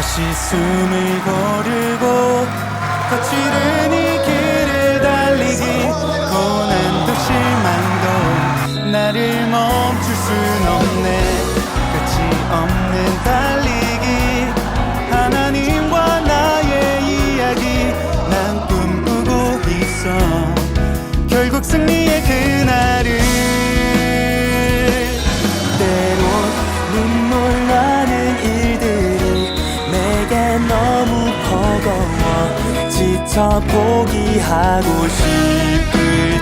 다시 숨을 고르고 거칠은 이 길을 달리기. 고난도 실망도 나를 멈출 순 없네. 끝이 없는 달리기. 하나님과 나의 이야기. 난 꿈꾸고 있어. 결국 승리의 그날을 무 버거워 지쳐 포기하고 싶을 때